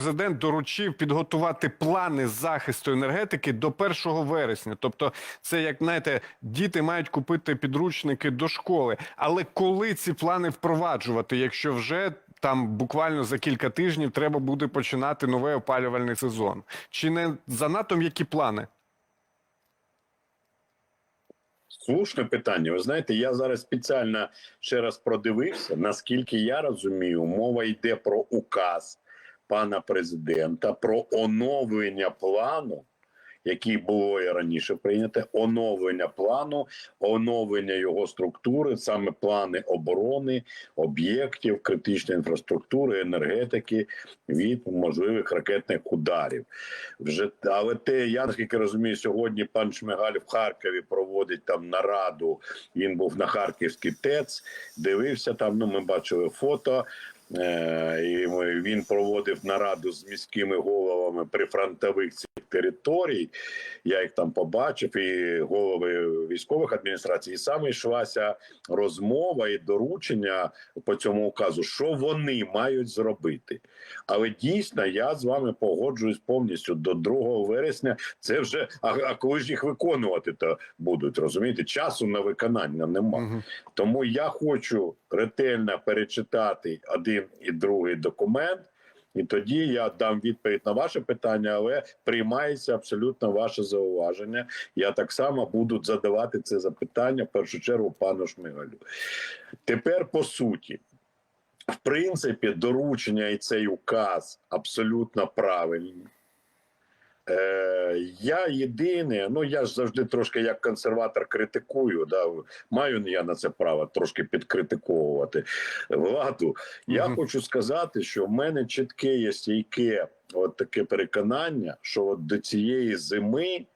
Президент доручив підготувати плани захисту енергетики до 1 вересня. Тобто, це як знаєте, діти мають купити підручники до школи. Але коли ці плани впроваджувати, якщо вже там буквально за кілька тижнів треба буде починати новий опалювальний сезон? Чи не занадто м'які плани? Слушне питання. Ви знаєте, я зараз спеціально ще раз продивився. Наскільки я розумію, мова йде про указ пана президента про оновлення плану, який було і раніше прийняте, оновлення плану, оновлення його структури, саме плани оборони, об'єктів, критичної інфраструктури, енергетики від можливих ракетних ударів. Вже але те, я наскільки розумію, сьогодні пан Шмигаль в Харкові проводить там нараду. Він був на Харківський ТЕЦ, дивився там. Ну, ми бачили фото. Е, і він проводив нараду з міськими головами прифронтових цих територій. Я їх там побачив, і голови військових адміністрацій. І саме йшлася розмова і доручення по цьому указу, що вони мають зробити. Але дійсно я з вами погоджуюсь повністю до 2 вересня. Це вже а, а коли ж їх виконувати то будуть розумієте? Часу на виконання немає. Тому я хочу ретельно перечитати один і другий документ, і тоді я дам відповідь на ваше питання, але приймається абсолютно ваше зауваження. Я так само буду задавати це запитання в першу чергу пану Шмигалю. Тепер по суті. В принципі, доручення і цей указ абсолютно правильні. Е, я єдине, ну я ж завжди трошки як консерватор критикую. Да, маю я на це право трошки підкритиковувати владу. Я Мгм. хочу сказати, що в мене чітке є стійке от таке переконання, що от до цієї зими,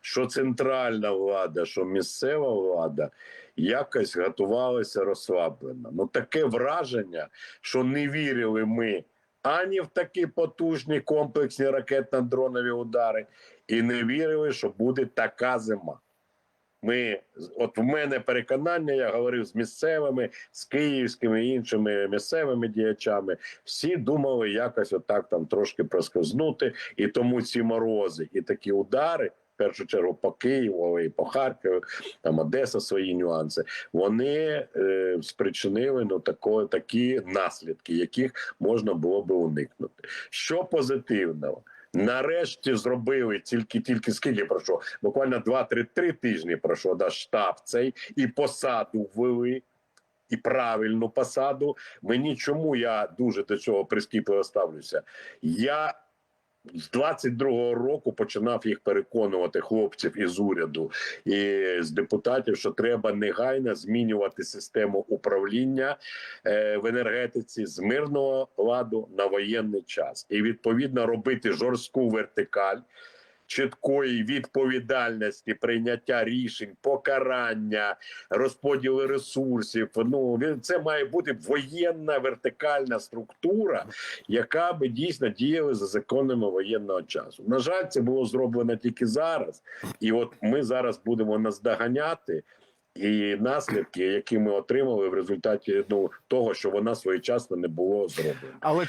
що центральна влада, що місцева влада якось готувалася розслаблено. Ну таке враження, що не вірили ми ані в такі потужні комплексні ракетно-дронові удари, і не вірили, що буде така зима. Ми, от в мене переконання, я говорив з місцевими, з київськими іншими місцевими діячами. Всі думали якось отак там трошки проскользнути, і тому ці морози і такі удари. Першу чергу по Києву, і по Харкову, там Одеса свої нюанси. Вони е, спричинили ну тако, такі наслідки, яких можна було би уникнути. Що позитивного? Нарешті зробили тільки тільки скільки пройшло? Буквально 2-3 тижні пройшло да, штаб цей і посаду ввели. І правильну посаду. Мені чому я дуже до цього прискіпливо ставлюся? Я з 22-го року починав їх переконувати хлопців із уряду і з депутатів, що треба негайно змінювати систему управління е, в енергетиці з мирного ладу на воєнний час, і відповідно робити жорстку вертикаль. Чіткої відповідальності, прийняття рішень, покарання, розподіли ресурсів. Ну це має бути воєнна вертикальна структура, яка би дійсно діяла за законами воєнного часу. На жаль, це було зроблено тільки зараз, і от ми зараз будемо наздоганяти. І наслідки, які ми отримали в результаті ну того, що вона своєчасно не було зроблено. Але